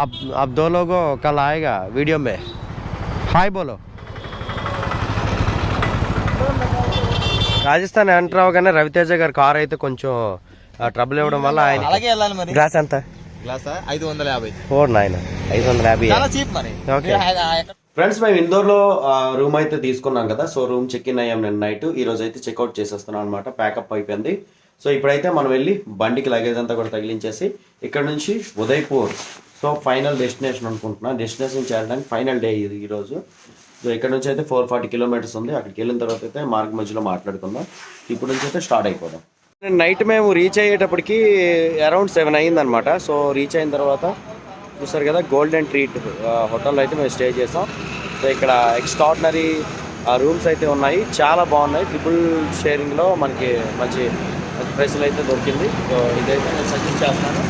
आप आप दो लोगों कल आएगा वीडियो में हाय बोलो రాజస్థాన్ ఎంటర్ అవగానే రవితేజ గారి కార్ అయితే కొంచెం ట్రబుల్ ఇవ్వడం వల్ల ఆయన అలాగే వెళ్ళాలి మరి గ్లాస్ ఎంత గ్లాస్ ఐదు వందల యాభై ఫోర్ నైన్ ఐదు వందల యాభై చాలా చీప్ మరి Okay. ఫ్రెండ్స్ మేము ఇందోర్లో రూమ్ అయితే తీసుకున్నాం కదా సో రూమ్ చెక్ ఇన్ అయ్యాం నిన్న నైట్ ఈ రోజు అయితే చెక్అవుట్ చేసేస్తున్నాం అనమాట ప్యాకప్ అయిపోయింది సో ఇప్పుడైతే మనం వెళ్ళి బండికి లగేజ్ అంతా కూడా తగిలించేసి ఇక్కడ నుంచి ఉదయ్పూర్ సో ఫైనల్ డెస్టినేషన్ అనుకుంటున్నా. డెస్టినేషన్ చేరడానికి ఫైనల్ డే ఇది ఈరోజు. సో ఇక్కడ నుంచి అయితే ఫోర్ ఫార్టీ కిలోమీటర్స్ ఉంది. అక్కడికి వెళ్ళిన తర్వాత అయితే మార్గ మధ్యలో మాట్లాడుకుందాం. ఇప్పుడు నుంచి అయితే స్టార్ట్ అయిపోదాం. నైట్ మేము రీచ్ అయ్యేటప్పటికి అరౌండ్ సెవెన్ అయ్యిందనమాట సో రీచ్ అయిన తర్వాత చూసారు కదా గోల్డెన్ ట్రీట్ హోటల్లో అయితే మేము స్టే చేసాం. సో ఇక్కడ ఎక్స్ట్రాడినరీ రూమ్స్ అయితే ఉన్నాయి. చాలా బాగున్నాయి. ట్రిపుల్ షేరింగ్లో మనకి మంచి మంచి ప్రైస్లో అయితే దొరికింది. సో ఇదైతే నేను సజెస్ట్ చేస్తాను.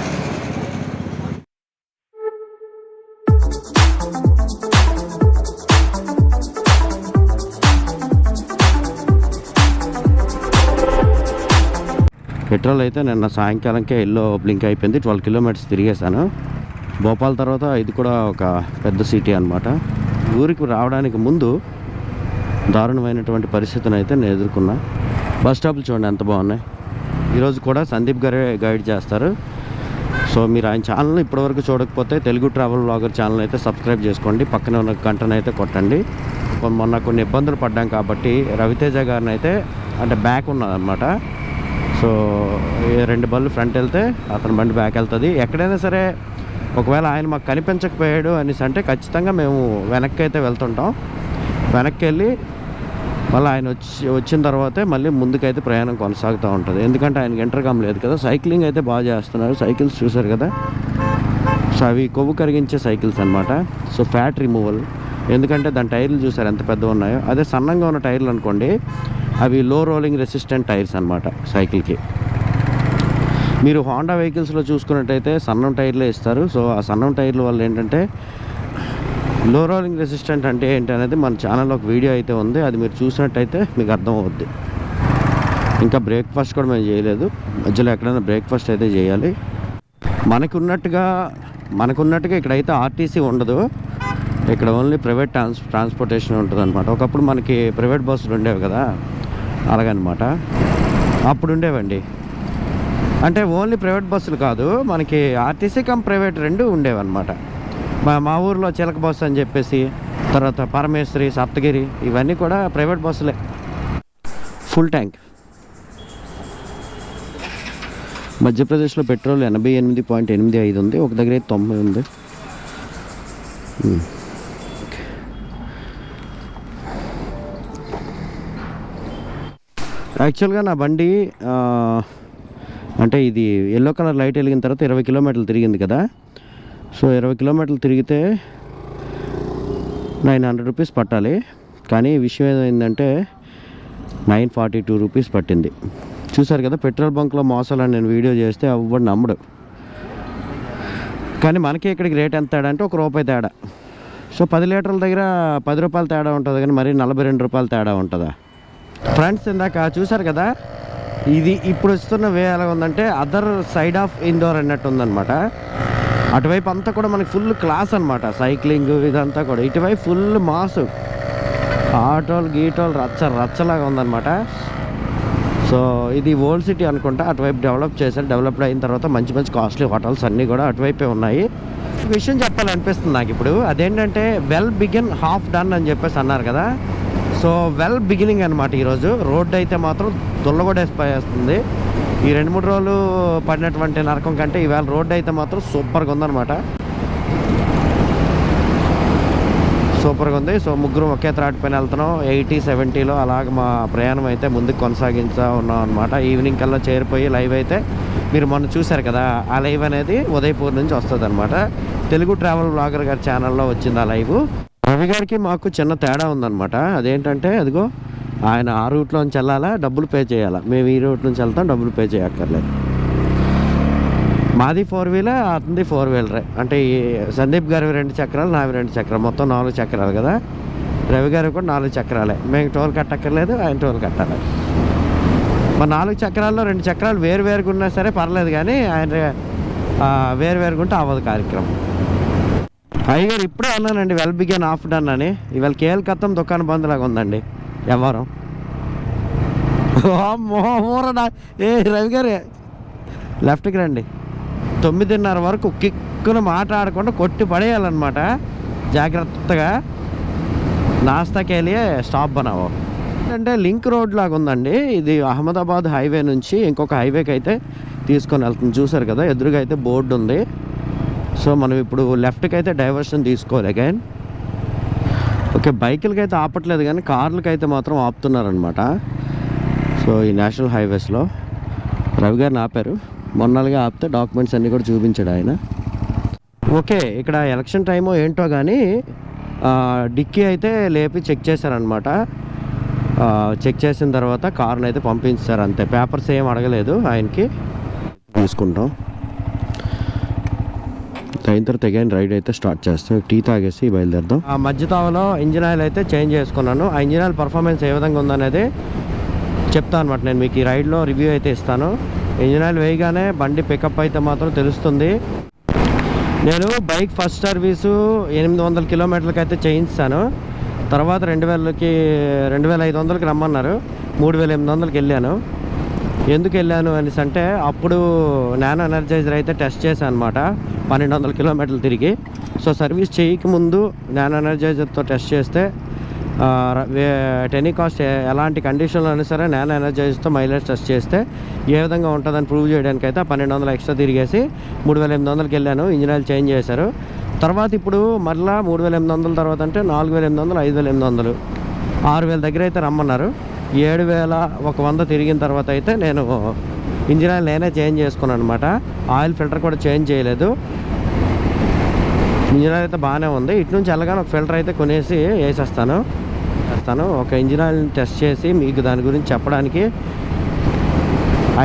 పెట్రోల్ అయితే నిన్న సాయంకాలంకే ఎల్లో బ్లింక్ అయిపోయింది. ట్వెల్వ్ కిలోమీటర్స్ తిరిగేశాను. భోపాల్ తర్వాత ఇది కూడా ఒక పెద్ద సిటీ అనమాట ఊరికి రావడానికి ముందు దారుణమైనటువంటి పరిస్థితిని అయితే నేను ఎదుర్కొన్నా. బస్ స్టాప్లు చూడండి ఎంత బాగున్నాయి. ఈరోజు కూడా సందీప్ గారే గైడ్ చేస్తారు. సో మీరు ఆయన ఛానల్ ఇప్పటివరకు చూడకపోతే తెలుగు ట్రావెల్ బ్లాగర్ ఛానల్ అయితే సబ్స్క్రైబ్ చేసుకోండి. పక్కనే ఉన్న గంటను అయితే కొట్టండి. మొన్న కొన్ని ఇబ్బందులు పడ్డాం కాబట్టి రవితేజ గారిని అయితే అంటే బ్యాక్ ఉన్నదన్నమాట. సో ఈ రెండు బళ్ళు ఫ్రంట్ వెళ్తే అతని బండి బ్యాక్ వెళ్తుంది. ఎక్కడైనా సరే ఒకవేళ ఆయన మాకు కనిపించకపోయాడు అనేసి అంటే ఖచ్చితంగా మేము వెనక్కి అయితే వెళ్తుంటాం. వెనక్కి వెళ్ళి మళ్ళీ ఆయన వచ్చి వచ్చిన తర్వాతే మళ్ళీ ముందుకైతే ప్రయాణం కొనసాగుతూ ఉంటుంది. ఎందుకంటే ఆయనకి ఇంటర్కామ్ లేదు కదా. సైక్లింగ్ అయితే బాగా చేస్తున్నారు. సైకిల్స్ చూసారు కదా? సో అవి కొవ్వు కరిగించే సైకిల్స్ అనమాట సో ఫ్యాట్ రిమూవల్ ఎందుకంటే దాని టైర్లు చూసారు ఎంత పెద్దగా ఉన్నాయో? అదే సన్నంగా ఉన్న టైర్లు అనుకోండి అవి లో రోలింగ్ రెసిస్టెంట్ టైర్స్ అనమాట సైకిల్కి మీరు హోండా వెహికల్స్లో చూసుకున్నట్టయితే సన్నం టైర్లే ఇస్తారు. సో ఆ సన్నం టైర్ల వల్ల ఏంటంటే లో రోలింగ్ రెసిస్టెంట్ అంటే ఏంటి అనేది మన ఛానల్లో ఒక వీడియో అయితే ఉంది. అది మీరు చూసినట్టయితే మీకు అర్థం అవుద్ది ఇంకా బ్రేక్ఫాస్ట్ కూడా మేము చేయలేదు. మధ్యలో ఎక్కడైనా బ్రేక్ఫాస్ట్ అయితే చేయాలి. మనకున్నట్టుగా మనకున్నట్టుగా ఇక్కడైతే ఆర్టీసీ ఉండదు. ఇక్కడ ఓన్లీ ప్రైవేట్ ట్రాన్స్ ట్రాన్స్పోర్టేషన్ ఉంటుంది అనమాట ఒకప్పుడు మనకి ప్రైవేట్ బస్సులు ఉండేవి కదా? అలాగనమాట. అప్పుడు ఉండేవండి. అంటే ఓన్లీ ప్రైవేట్ బస్సులు కాదు మనకి ఆర్టీసీ కమ్ ప్రైవేట్ రెండు ఉండేవన్నమాట. మా మా ఊర్లో చిలక బస్సు అని చెప్పేసి తర్వాత పరమేశ్వరి సప్తగిరి ఇవన్నీ కూడా ప్రైవేట్ బస్సులే ఫుల్ ట్యాంక్ మధ్యప్రదేశ్లో పెట్రోల్ ఎనభై ఎనిమిది పాయింట్ ఎనిమిది ఐదు ఉంది ఒక దగ్గర అయితే తొంభై ఉంది. Hmm. యాక్చువల్గా నా బండి అంటే ఇది ఎల్లో కలర్ లైట్ వెలిగిన తర్వాత ఇరవై కిలోమీటర్లు తిరిగింది కదా. సో ఇరవై కిలోమీటర్లు తిరిగితే నైన్ హండ్రెడ్ రూపీస్ పట్టాలి. కానీ విషయం ఏమైందంటే నైన్ ఫార్టీ టూ రూపీస్ పట్టింది. చూసారు కదా పెట్రోల్ బంక్లో మోసాలని నేను వీడియో చేస్తే అవ్వడు నమ్మడు. కానీ మనకి ఇక్కడికి రేట్ ఎంత తేడా అంటే ఒక రూపాయి తేడా. సో పది లీటర్ల దగ్గర పది రూపాయల తేడా ఉంటుంది. కానీ మరి నలభై రెండు రూపాయల తేడా ఉంటుందా? ఫ్రెండ్స్ ఇందాక చూసారు కదా ఇది ఇప్పుడు వస్తున్న వే ఎలా ఉందంటే అదర్ సైడ్ ఆఫ్ ఇండోర్ అన్నట్టు ఉందన్నమాట. అటువైపు అంతా కూడా మనకి ఫుల్ క్లాస్ అనమాట సైక్లింగ్ ఇదంతా కూడా. ఇటువైపు ఫుల్ మాస్ ఆటోలు గీటోలు రచ్చ రచ్చలాగా ఉందన్నమాట. సో ఇది ఓల్డ్ సిటీ అనుకుంటా అటువైపు డెవలప్ చేశారు డెవలప్డ్ అయిన తర్వాత మంచి మంచి కాస్ట్లీ హోటల్స్ అన్నీ కూడా అటువైపే ఉన్నాయి. విషయం చెప్పాలనిపిస్తుంది నాకు ఇప్పుడు. అదేంటంటే వెల్ బిగిన్ హాఫ్ డన్ అని చెప్పేసి అన్నారు కదా. సో వెల్ బిగినింగ్ అనమాట ఈరోజు రోడ్డు అయితే మాత్రం దుల్లగొడేసిపోయేస్తుంది ఈ రెండు మూడు రోజులు పడినటువంటి నరకం కంటే ఈవేళ రోడ్డు అయితే మాత్రం సూపర్గా ఉందన్నమాట. సూపర్గా ఉంది. సో ముగ్గురు ఒకే త్రాట్ పైన వెళ్తున్నాం. ఎయిటీ సెవెంటీలో అలాగ మా ప్రయాణం అయితే ముందుకు కొనసాగించా ఉన్నాం అనమాట ఈవినింగ్ కల్లా చేరిపోయి లైవ్ అయితే మీరు మొన్న చూశారు కదా ఆ లైవ్ అనేది ఉదయపూర్ నుంచి వస్తుంది అనమాట తెలుగు ట్రావెల్ బ్లాగర్ గారి ఛానల్లో వచ్చింది ఆ లైవ్. రవి గారికి మాకు చిన్న తేడా ఉందన్నమాట. అదేంటంటే అదిగో ఆయన ఆ రూట్లోంచి వెళ్ళాలా డబ్బులు పే చేయాలా. మేము ఈ రూట్ నుంచి వెళ్తాం డబ్బులు పే చేయక్కర్లేదు. మాది ఫోర్ వీలర్ అతనిది ఫోర్ వీలరే. అంటే ఈ సందీప్ గారి రెండు చక్రాలు నావి రెండు చక్రాలు. మొత్తం నాలుగు చక్రాలు కదా. రవి గారు కూడా నాలుగు చక్రాలే. మేము టోల్ కట్టక్కర్లేదు ఆయన టోల్ కట్టాలి. మా నాలుగు చక్రాల్లో రెండు చక్రాలు వేరు వేరుగా ఉన్నా సరే పర్లేదు కానీ ఆయన వేరు వేరుగా ఉంటే అవ్వదు కార్యక్రమం. అయ్యగారు ఇప్పుడే అన్నానండి వెల్ బిగన్ ఆఫ్ డన్ అని. ఇవాళ కేఎల్ కత్తం దుకాణం బంద్ లాగా ఉందండి వ్యవహారం మోరడా ఏ రవి గారు లెఫ్ట్కి రండి. తొమ్మిదిన్నర వరకు కిక్కున మాట్లాడకుండా కొట్టి పడేయాలన్నమాట. జాగ్రత్తగా. నాస్తాకి వెళ్ళి స్టాప్ బనావో. అంటే లింక్ రోడ్ లాగా ఉందండి. ఇది అహ్మదాబాద్ హైవే నుంచి ఇంకొక హైవేకి అయితే తీసుకొని వెళ్తుంది. చూసారు కదా ఎదురుగా అయితే బోర్డు ఉంది సో మనం ఇప్పుడు లెఫ్ట్కి అయితే డైవర్షన్ తీసుకోవాలి అగైన్. ఓకే బైకులకి అయితే ఆపట్లేదు కానీ కార్లకి అయితే మాత్రం ఆపుతున్నారనమాట సో ఈ నేషనల్ హైవేస్లో. రవి గారిని ఆపారు మొన్నలుగా ఆపితే డాక్యుమెంట్స్ అన్నీ కూడా చూపించాడు ఆయన. ఓకే ఇక్కడ ఎలక్షన్ టైమో ఏంటో కానీ డిక్కీ అయితే లేపి చెక్ చేశారనమాట చెక్ చేసిన తర్వాత కార్ని అయితే పంపించారు అంతే. పేపర్స్ ఏం అడగలేదు ఆయనకి. తీసుకుంటాం. అయిన తర్వాత అగైన్ రైడ్ అయితే స్టార్ట్ చేస్తాం. టీ తాగేసి బయలుదేరదాం. ఆ మధ్య తావలో ఇంజిన్ ఆయిల్ అయితే చేంజ్ చేసుకున్నాను. ఆ ఇంజిన్ ఆయిల్ పర్ఫార్మెన్స్ ఏ విధంగా ఉందనేది చెప్తాను అనమాట నేను మీకు. ఈ రైడ్లో రివ్యూ అయితే ఇస్తాను. ఇంజిన్ ఆయిల్ వేయగానే బండి పికప్ అయితే మాత్రం తెలుస్తుంది. నేను బైక్ ఫస్ట్ సర్వీసు ఎనిమిది వందల కిలోమీటర్లకి అయితే చేయించాను. తర్వాత రెండు వేలకి రెండు వేల ఐదు వందలకి రమ్మన్నారు. మూడు వేల ఎనిమిది వందలకి వెళ్ళాను. ఎందుకు వెళ్ళాను అనేసి అంటే అప్పుడు నానో ఎనర్జైజర్ అయితే టెస్ట్ చేశాను అనమాట పన్నెండు వందల కిలోమీటర్లు తిరిగి సో సర్వీస్ చేయకముందు నాన్ ఎనర్జైజర్తో టెస్ట్ చేస్తే టెనికాస్ట్ ఎలాంటి కండిషన్లో అయినా సరే నానో ఎనర్జైజర్తో మైలేజ్ టెస్ట్ చేస్తే ఏ విధంగా ఉంటుందని ప్రూవ్ చేయడానికి అయితే పన్నెండు వందలు ఎక్స్ట్రా తిరిగేసి మూడు వేల ఎనిమిది వందలకి వెళ్ళాను. ఇంజిన్ ఆయిల్ చేంజ్ చేశారు. తర్వాత ఇప్పుడు మరలా మూడు వేల ఎనిమిది వందల తర్వాత అంటే నాలుగు వేల ఎనిమిది వందలు ఐదు వేల ఎనిమిది వందలు ఆరు వేల దగ్గర అయితే రమ్మన్నారు. ఏడు వేల ఒక వంద తిరిగిన తర్వాత అయితే నేను ఇంజిన్ ఆయిల్ నేనే చేంజ్ చేసుకున్నాను అనమాట ఆయిల్ ఫిల్టర్ కూడా చేంజ్ చేయలేదు. ఇంజిన్ ఆయిల్ అయితే బాగానే ఉంది. ఇటు నుంచి వెళ్ళగానే ఒక ఫిల్టర్ అయితే కొనేసి వేసేస్తాను. వేస్తాను ఒక ఇంజిన్ ఆయిల్ని టెస్ట్ చేసి మీకు దాని గురించి చెప్పడానికి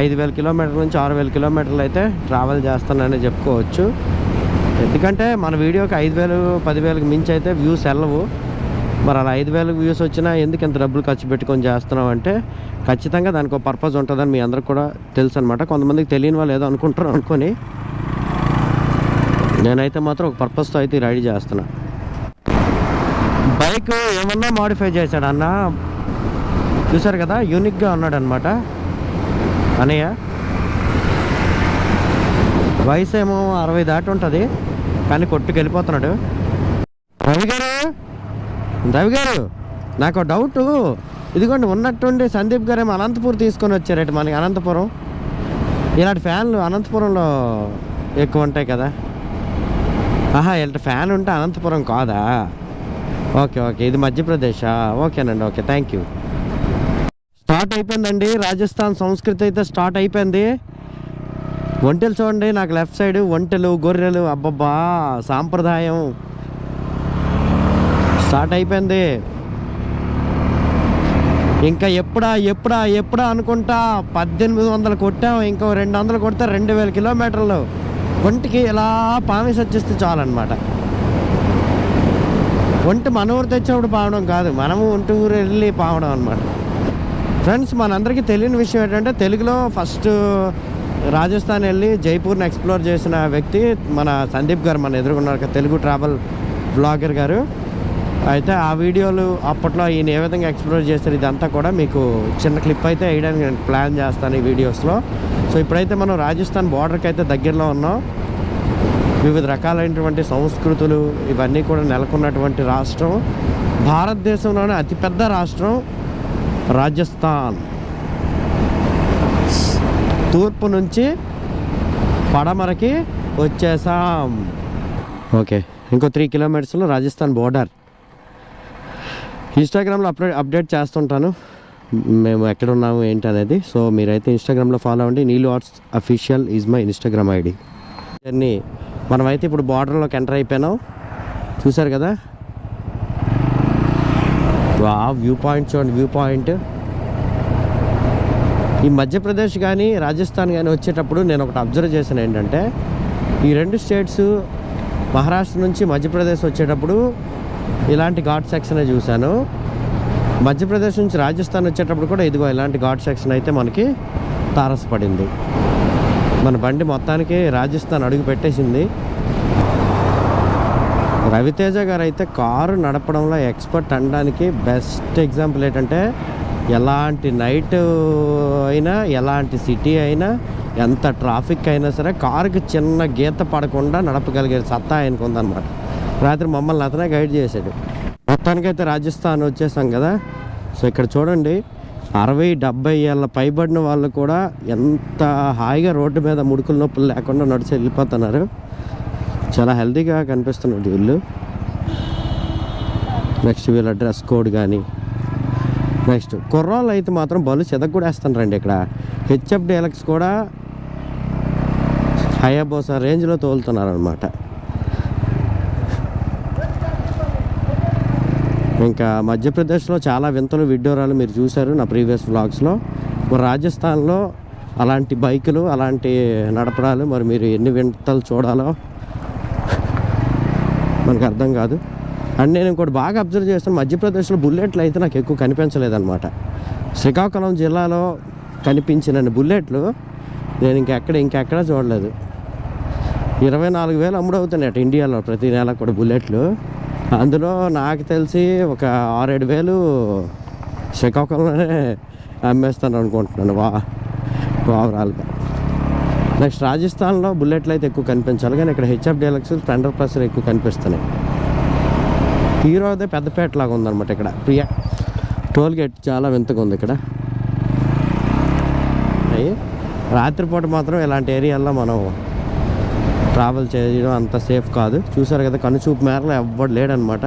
ఐదు వేల కిలోమీటర్ల నుంచి ఆరు వేల కిలోమీటర్లు అయితే ట్రావెల్ చేస్తానని చెప్పుకోవచ్చు. ఎందుకంటే మన వీడియోకి ఐదు వేలు పదివేలకు మించి అయితే వ్యూస్ వెళ్ళవు. మరి అలా ఐదు వేలకు వ్యూస్ వచ్చినా ఎందుకు ఇంత డబ్బులు ఖర్చు పెట్టుకొని చేస్తున్నాం అంటే ఖచ్చితంగా దానికి ఒక పర్పస్ ఉంటుందని మీ అందరికి కూడా తెలుసు అనమాట కొంతమందికి తెలియని వాళ్ళు ఏదో అనుకుంటారు అనుకొని నేనైతే మాత్రం ఒక పర్పస్తో అయితే రెడీ చేస్తున్నా. బైక్ ఏమన్నా మాడిఫై చేశాడు అన్న? చూసారు కదా యూనిక్గా ఉన్నాడు అనమాట అనయ్య వయసు ఏమో అరవై దాటి ఉంటుంది కానీ కొట్టుకు వెళ్ళిపోతున్నాడు రవి గారు? రవి గారు నాకు డౌట్ ఇదిగోండి ఉన్నట్టుండి సందీప్ గారు ఏమో అనంతపూర్ తీసుకొని వచ్చారట మనకి అనంతపురం. ఇలాంటి ఫ్యాన్లు అనంతపురంలో ఎక్కువ ఉంటాయి కదా. ఆహా ఇలాంటి ఫ్యాన్ ఉంటే అనంతపురం కాదా? ఓకే ఓకే ఇది మధ్యప్రదేశా? ఓకేనండి ఓకే థ్యాంక్ యూ స్టార్ట్ అయిపోయిందండి రాజస్థాన్ సంస్కృతి అయితే స్టార్ట్ అయిపోయింది. ఒంటెలు చూడండి నాకు లెఫ్ట్ సైడ్ ఒంటెలు గొర్రెలు అబ్బబ్బా సాంప్రదాయం. స్టార్ట్ అయిపోయింది. ఇంకా ఎప్పుడా ఎప్పుడా ఎప్పుడా అనుకుంటా పద్దెనిమిది వందలు కొట్టాం ఇంకో రెండు వందలు కొడితే రెండు వేల కిలోమీటర్లు. ఒంటికి ఇలా పామేసి వచ్చేస్తే చాలన్నమాట. ఒంటి మన ఊరు తెచ్చినప్పుడు పావడం కాదు మనము ఒంటి ఊరు వెళ్ళి పావడం అనమాట ఫ్రెండ్స్ మనందరికీ తెలియని విషయం ఏంటంటే తెలుగులో ఫస్ట్ రాజస్థాన్ వెళ్ళి జైపూర్ని ఎక్స్ప్లోర్ చేసిన వ్యక్తి మన సందీప్ గారు మన ఎదుర్కొన్నారు తెలుగు ట్రావెల్ బ్లాగర్ గారు. అయితే ఆ వీడియోలు అప్పట్లో ఈయన ఏ విధంగా ఎక్స్ప్లోర్ చేస్తారు ఇదంతా కూడా మీకు చిన్న క్లిప్ అయితే వేయడానికి నేను ప్లాన్ చేస్తాను ఈ వీడియోస్లో. సో ఇప్పుడైతే మనం రాజస్థాన్ బార్డర్కి అయితే దగ్గరలో ఉన్నాం. వివిధ రకాలైనటువంటి సంస్కృతులు ఇవన్నీ కూడా నెలకొన్నటువంటి రాష్ట్రం. భారతదేశంలోనే అతిపెద్ద రాష్ట్రం రాజస్థాన్. తూర్పు నుంచి పడమరకి వచ్చేసాం. ఓకే. ఇంకో త్రీ కిలోమీటర్స్లో రాజస్థాన్ బోర్డర్. ఇన్స్టాగ్రామ్లో అప్డేట్ అప్డేట్ చేస్తుంటాను. మేము ఎక్కడ ఉన్నాము ఏంటి అనేది సో మీరైతే ఇన్స్టాగ్రామ్లో ఫాలో అవ్వండి. నీళ్ళు arts official is my Instagram ID journey మనమైతే ఇప్పుడు బార్డర్లోకి ఎంటర్ అయిపోయినాం. చూసారు కదా? వా వ్యూ పాయింట్ చూడండి వ్యూ పాయింట్ ఈ మధ్యప్రదేశ్ కానీ రాజస్థాన్ కానీ వచ్చేటప్పుడు నేను ఒకటి అబ్జర్వ్ చేశాను ఏంటంటే ఈ రెండు స్టేట్స్ మహారాష్ట్ర నుంచి మధ్యప్రదేశ్ వచ్చేటప్పుడు ఇలాంటి ఘాట్ సెక్షన్ చూశాను. మధ్యప్రదేశ్ నుంచి రాజస్థాన్ వచ్చేటప్పుడు కూడా ఇదిగో ఇలాంటి ఘాట్ సెక్షన్ అయితే మనకి తారసపడింది. మన బండి మొత్తానికి రాజస్థాన్ అడుగు పెట్టేసింది. రవితేజ గారు అయితే కారు నడపడంలో ఎక్స్పర్ట్ అనడానికి బెస్ట్ ఎగ్జాంపుల్ ఏంటంటే ఎలాంటి నైట్ అయినా ఎలాంటి సిటీ అయినా ఎంత ట్రాఫిక్ అయినా సరే కారుకి చిన్న గీత పడకుండా నడపగలిగే సత్తా ఆయనకు ఉందన్నమాట రాత్రి మమ్మల్ని అతనే గైడ్ చేశాడు. మొత్తానికైతే రాజస్థాన్ వచ్చేసాం కదా. సో ఇక్కడ చూడండి అరవై డెబ్బై ఏళ్ళ పైబడిన వాళ్ళు కూడా ఎంత హాయిగా రోడ్డు మీద ముడుకుల నొప్పులు లేకుండా నడిచి వెళ్ళిపోతున్నారు. చాలా హెల్తీగా కనిపిస్తున్నది వీళ్ళు. నెక్స్ట్ వీళ్ళ డ్రెస్ కోడ్ కానీ. నెక్స్ట్ కుర్రాళ్ళు అయితే మాత్రం బలు చెదకు కూడా ఇక్కడ. హెచ్ఎఫ్ డీలక్స్ కూడా హయాబోసా రేంజ్లో తోలుతున్నారు అనమాట ఇంకా మధ్యప్రదేశ్లో చాలా వింతలు విడ్డూరాలు మీరు చూశారు నా ప్రీవియస్ వ్లాగ్స్లో. మరి రాజస్థాన్లో అలాంటి బైకులు అలాంటి నడపడాలు మరి మీరు ఎన్ని వింతలు చూడాలో మనకు అర్థం కాదు. అండ్ నేను ఇంకోటి బాగా అబ్జర్వ్ చేస్తాను మధ్యప్రదేశ్లో బుల్లెట్లు అయితే నాకు ఎక్కువ కనిపించలేదన్నమాట. శ్రీకాకుళం జిల్లాలో కనిపించిన బుల్లెట్లు నేను ఇంకెక్కడ ఇంకెక్కడ చూడలేదు. ఇరవై నాలుగు వేలు అమ్ముడవుతున్నాయట ఇండియాలో ప్రతి నెల కూడా బుల్లెట్లు. అందులో నాకు తెలిసి ఒక ఆరేడు వేలు శ్రీకాకుళంలోనే అమ్మేస్తాను అనుకుంటున్నాను వా ఓవరాల్గా. నెక్స్ట్ రాజస్థాన్లో బుల్లెట్లు అయితే ఎక్కువ కనిపించాలి కానీ ఇక్కడ హెచ్ఎఫ్ డీలక్స్ స్ప్లెండర్ ప్లస్ ఎక్కువ కనిపిస్తున్నాయి. హీరో అదే పెద్దపేట లాగా ఉందన్నమాట ఇక్కడ. ప్రియా టోల్ గేట్ చాలా వింతగా ఉంది ఇక్కడ. రాత్రిపూట మాత్రం ఇలాంటి ఏరియాల్లో మనం ట్రావెల్ చేయడం అంత సేఫ్ కాదు. చూసారు కదా కనుచూపు మేరలో ఎవ్వడు లేడనమాట.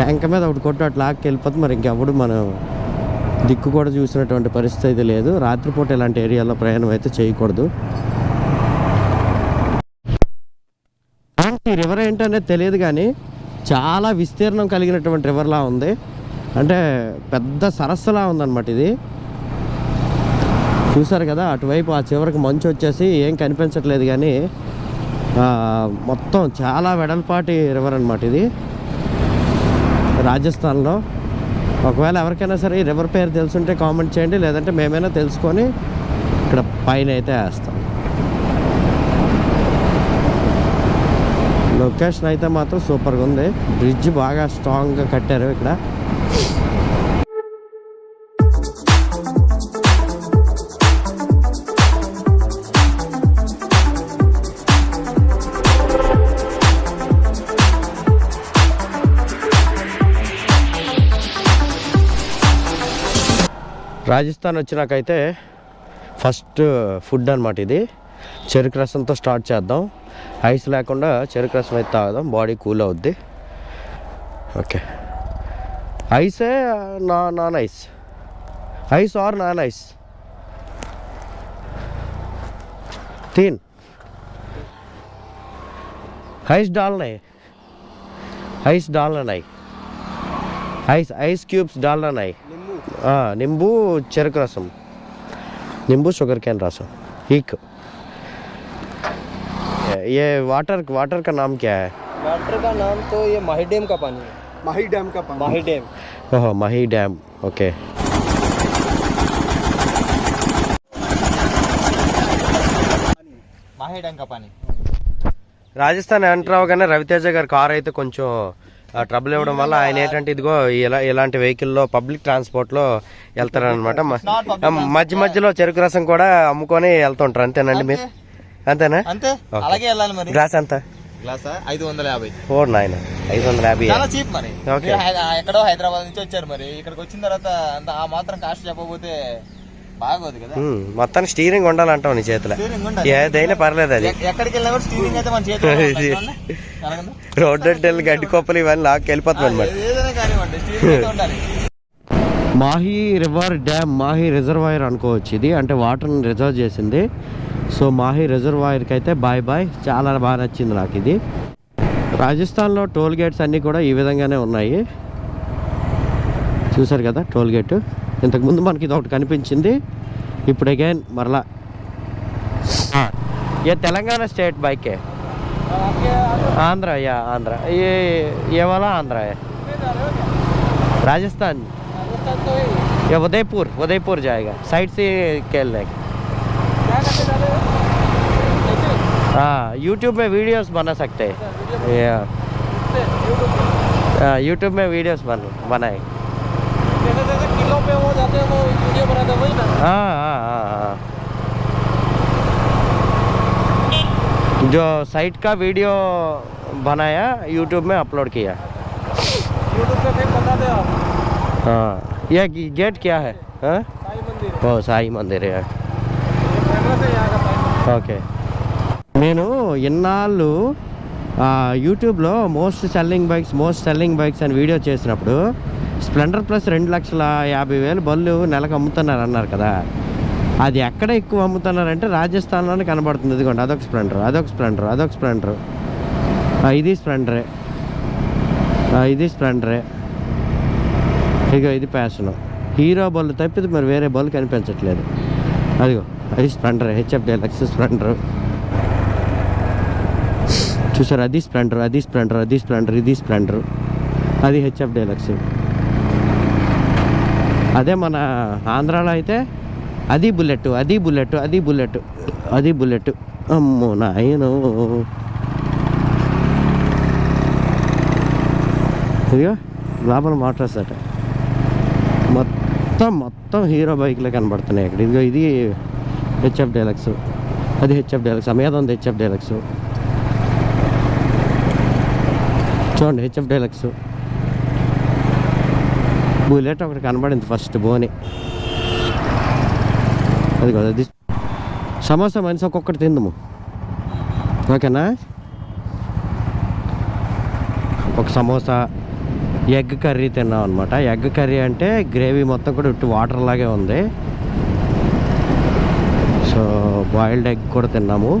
ట్యాంక్ మీద ఒకటి కొట్టు అట్లా లాక్కి వెళ్ళిపోతే మరి ఇంకెవడు మనం దిక్కు కూడా చూసినటువంటి పరిస్థితి అయితే లేదు. రాత్రిపూట ఇలాంటి ఏరియాలో ప్రయాణం అయితే చేయకూడదు. ఈ రివర్ ఏంటనేది తెలియదు కానీ చాలా విస్తీర్ణం కలిగినటువంటి రివర్లా ఉంది. అంటే పెద్ద సరస్సులా ఉందన్నమాట ఇది. చూసారు కదా అటువైపు ఆ చివరికి మంచు వచ్చేసి ఏం కనిపించట్లేదు కానీ మొత్తం చాలా వెడల్పాటి రివర్ అనమాట ఇది. రాజస్థాన్లో. ఒకవేళ ఎవరికైనా సరే ఈ రివర్ పేరు తెలుసుంటే కామెంట్ చేయండి లేదంటే మేమైనా తెలుసుకొని ఇక్కడ పైన అయితే వేస్తాం. లొకేషన్ అయితే మాత్రం సూపర్గా ఉంది. బ్రిడ్జ్ బాగా స్ట్రాంగ్గా కట్టారు ఇక్కడ. రాజస్థాన్ వచ్చినాకైతే ఫస్ట్ ఫుడ్ అనమాట ఇది. చెరుకు రసంతో స్టార్ట్ చేద్దాం. ఐస్ లేకుండా చెరుకు రసం అయితే తాగుదాం. బాడీ కూల్ అవుద్ది. ఓకే. ఐసే నా non ice ice or non ice Teen. Ice డాల్నాయి ఐస్ డాల్నాయి ఐస్ ఐస్ క్యూబ్స్ డాల్నాయి क्यूब्स डालना नहीं हाँ नींबू చెరుకు రసం नींबू शुगर कैन रसम एक ये वाटर वाटर का नाम क्या है वाटर का नाम तो ये माही डैम का पानी है माही डैम का पानी माही डैम ओह मही डैम ओके మాహేడంక పని రాజస్థాన్ ఎంటర్ అవగానే రవితేజ గారి కార్ అయితే కొంచెం ట్రబుల్ ఇవ్వడం వల్ల ఆయన ఏంటంటే ఇదిగో ఇలా ఇలాంటి వెహికల్లో పబ్లిక్ ట్రాన్స్పోర్ట్లో వెళ్తారనమాట మధ్య మధ్యలో చెరుకు రసం కూడా అమ్ముకొని వెళ్తుంటారు. అంతేనండి మీరు? అంతేనా? అంతే. అలాగే వెళ్ళాలి మరి. గ్లాస్ ఎంత? గ్లాసా? ఐదు వందల యాభై. ఐదు వందల యాభై. చాలా చీప్ మరి. ఎక్కడో హైదరాబాద్ నుంచి వచ్చారు మరి. ఇక్కడికి వచ్చిన తర్వాత అంత ఆ మాత్రం కాస్ట్ చెప్పకపోతే బాగోదు కదా. ఉమ్, మొత్తానికి స్టీరింగ్ ఉండాలంటావు నీ చేతిలో. ఏదైనా పర్లేదు అది. ఎక్కడికి వెళ్ళినా కూడా స్టీరింగ్ అయితే మన చేతిలో ఉండాలి. చూడండి. కనకండి. రోడ్డు గడ్డి కొప్పలు ఇవన్నీ లాక్కి వెళ్ళిపోతాం అనమాట Mahi river dam Mahi reservoir అనుకోవచ్చు ఇది. అంటే వాటర్ని రిజర్వ్ చేసింది. సో మాహీ రిజర్వాయర్కి అయితే బాయ్ బాయ్. చాలా బాగా నచ్చింది నాకు ఇది. రాజస్థాన్లో టోల్ గేట్స్ అన్నీ కూడా ఈ విధంగానే ఉన్నాయి. చూసారు కదా టోల్ గేట్? ఇంతకుముందు మనకి ఇది ఒకటి కనిపించింది ఇప్పుడు అగైన్ మరలా ఏ తెలంగాణ స్టేట్ బైకే ఆంధ్ర యా ఆంధ్ర ये ये वाला आंध्रा है राजस्थान या उदयपुर उदयपुर जाएगा साइड से खेलने हाँ यूट्यूब में वीडियोस बना सकते हैं या हाँ, यूट्यूब में वीडियोस बन बनाए जैसे जैसे किलो पे वो जाते हैं वो वीडियो बनाते हैं वही ना हाँ हाँ हाँ हाँ जो साइट का वीडियो बनाया यूट्यूब में अपलोड किया यूट्यूब पे फिर बताते हैं आप हाँ ये गेट क्या है हाँ साई मंदिर ఓ సాయి మందిర్ ये फेमस है यहाँ का साई मंदिर ఓకే నేను ఇన్నాళ్ళు ఆ, యూట్యూబ్లో most selling bikes most selling bikes అని వీడియో చేసినప్పుడు స్ప్లెండర్ ప్లస్ రెండు లక్షల యాభై వేలు బళ్ళు నెలకు అమ్ముతున్నారు అన్నారు కదా. అది ఎక్కడ ఎక్కువ అమ్ముతున్నారంటే రాజస్థాన్లోనే కనబడుతుంది. ఇదిగోండి అదొక స్ప్లెండర్ అదొక స్ప్లెండర్ అదొక స్ప్లెండర్. ఇది స్ప్లెండరే. ఇది స్ప్లెండరే. ఇక ఇది ప్యాషన్. హీరో బళ్ళు తప్పితే మరి వేరే బళ్ళు కనిపించట్లేదు. అదిగో అది స్ప్లెండర్ హెచ్ఎఫ్ డెలక్స్ స్ప్లెండర్. చూసారు అది స్ప్లెండర్ అది స్ప్లెండర్ అది స్ప్లెండర్ ఇది స్ప్లెండర్ అది హెచ్ఎఫ్ డెలక్స్. అదే మన ఆంధ్రాలో అయితే అది బుల్లెట్ అది బుల్లెట్ అది బుల్లెట్ అది బుల్లెట్. అమ్మో నాయను. ఇదిగో లోపల మోటార్స్ అట. మొత్తం మొత్తం హీరో బైక్లే కనబడుతున్నాయి ఇక్కడ. ఇదిగో ఇది హెచ్ఎఫ్ డైలక్స్. అది హెచ్ఎఫ్ డైలక్స్. మీద ఉంది హెచ్ఎఫ్ డైలక్స్. చూడండి హెచ్ఎఫ్ డైలక్స్. బుల్లెట్ ఒకటి కనబడింది ఫస్ట్ బోని. అది కదా అది సమోసా మనిషి ఒక్కొక్కటి తిందము. ఓకేనా? ఒక సమోసా ఎగ్ కర్రీ తిన్నాం అనమాట ఎగ్ కర్రీ అంటే గ్రేవీ మొత్తం కూడా ఇటు వాటర్ లాగే ఉంది. సో బాయిల్డ్ ఎగ్ కూడా తిన్నాము.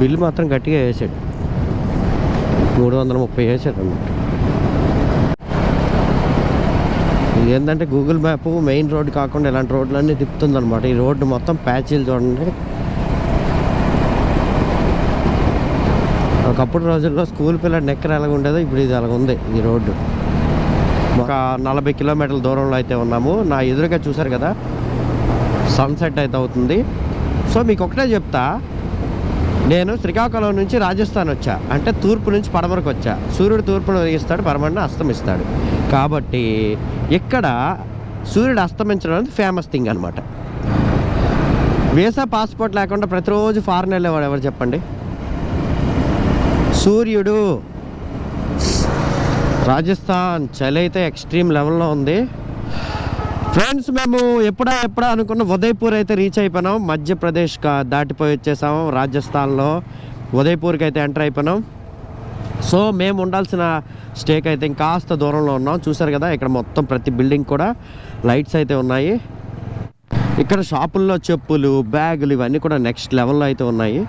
బిల్లు మాత్రం గట్టిగా వేసాడు. మూడు వందల ముప్పై వేసాడు అనమాట ఇది ఏంటంటే గూగుల్ మ్యాప్ మెయిన్ రోడ్ కాకుండా ఇలాంటి రోడ్లన్నీ తిప్పుతుంది అనమాట ఈ రోడ్డు మొత్తం ప్యాచీలు చూడండి. ఒకప్పుడు రోజుల్లో స్కూల్ పిల్లల నెక్కర ఎలాగ ఉండేదో ఇప్పుడు ఇది అలాగ ఉంది ఈ రోడ్డు. ఒక నలభై కిలోమీటర్ల దూరంలో అయితే ఉన్నాము. నా ఎదురుగా చూసారు కదా సన్సెట్ అయితే అవుతుంది. సో మీకు ఒకటే చెప్తా. నేను శ్రీకాకుళం నుంచి రాజస్థాన్ వచ్చా. అంటే తూర్పు నుంచి పడమరకు వచ్చా. సూర్యుడు తూర్పును ఉదయిస్తాడు పరమన్న అస్తమిస్తాడు. కాబట్టి ఇక్కడ సూర్యుడు అస్తమించడం అనేది ఫేమస్ థింగ్ అనమాట వీసా పాస్పోర్ట్ లేకుండా ప్రతిరోజు ఫారెన్ వెళ్ళేవాడు ఎవరు చెప్పండి? సూర్యుడు రాజస్థాన్ చలి అయితే ఎక్స్ట్రీమ్ లెవెల్లో ఉంది. ఫ్రెండ్స్ మేము ఎప్పుడా ఎప్పుడా అనుకున్న ఉదయపూర్ అయితే రీచ్ అయిపోయినాం. మధ్యప్రదేశ్ కా దాటిపోయి వచ్చేసాము రాజస్థాన్లో. ఉదయపూర్కి అయితే ఎంటర్ అయిపోయినాం. సో మేము ఉండాల్సిన స్టేక్ అయితే ఇంకాస్త దూరంలో ఉన్నాం. చూసారు కదా ఇక్కడ మొత్తం ప్రతి బిల్డింగ్ కూడా లైట్స్ అయితే ఉన్నాయి. ఇక్కడ షాపుల్లో చెప్పులు బ్యాగులు ఇవన్నీ కూడా నెక్స్ట్ లెవెల్లో అయితే ఉన్నాయి.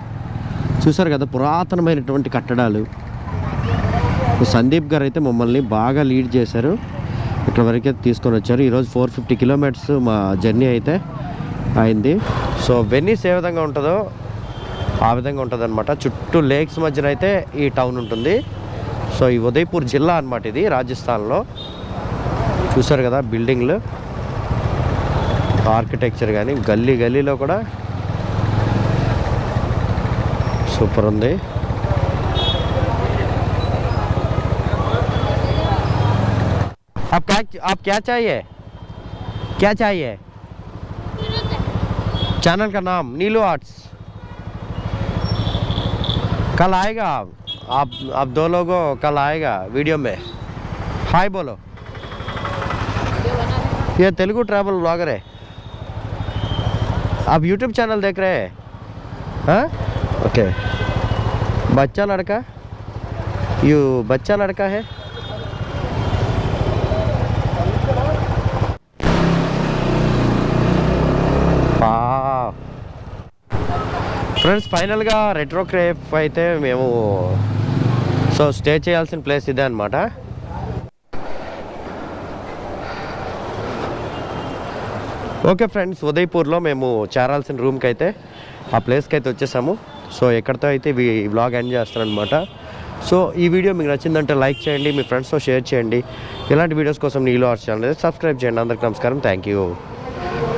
చూసారు కదా పురాతనమైనటువంటి కట్టడాలు. సందీప్ గారు అయితే మమ్మల్ని బాగా లీడ్ చేశారు. ఇక్కడ వరకే తీసుకొని వచ్చారు. ఈరోజు ఫోర్ ఫిఫ్టీ కిలోమీటర్స్ మా జర్నీ అయితే అయింది. సో వెన్నీస్ ఏ విధంగా ఉంటుందో ఆ విధంగా ఉంటుంది అనమాట చుట్టూ లేక్స్ మధ్యన అయితే ఈ టౌన్ ఉంటుంది సో ఈ ఉదయ్పూర్ జిల్లా అనమాట ఇది రాజస్థాన్లో చూసారు కదా బిల్డింగ్లు ఆర్కిటెక్చర్ కానీ గల్లీ గల్లీలో కూడా సూపర్ ఉంది आप क्या आप क्या चाहिए क्या चाहिए चैनल का नाम नीलू आर्ट्स कल आएगा आप? आप आप दो लोगों कल आएगा वीडियो में। हाय बोलो। ये तेलुगु ट्रैवल ब्लॉगर है। आप यूट्यूब चैनल देख रहे हैं? हाँ? ओके बच्चा लड़का? यू, बच्चा लड़का है? ఫ్రెండ్స్ ఫైనల్గా రెట్రో క్రేప్ అయితే మేము సో స్టే చేయాల్సిన ప్లేస్ ఇదే అనమాట ఓకే ఫ్రెండ్స్ ఉదయపూర్లో మేము చేరాల్సిన రూమ్కి అయితే ఆ ప్లేస్కి అయితే వచ్చేసాము. సో ఎక్కడితో అయితే ఇవి వ్లాగ్ ఎండ్ చేస్తారనమాట సో ఈ వీడియో మీకు నచ్చిందంటే లైక్ చేయండి మీ ఫ్రెండ్స్తో షేర్ చేయండి. ఇలాంటి వీడియోస్ కోసం నీలో ఆర్చ్ ఛానల్ సబ్స్క్రైబ్ చేయండి. అందరికి నమస్కారం. Thank you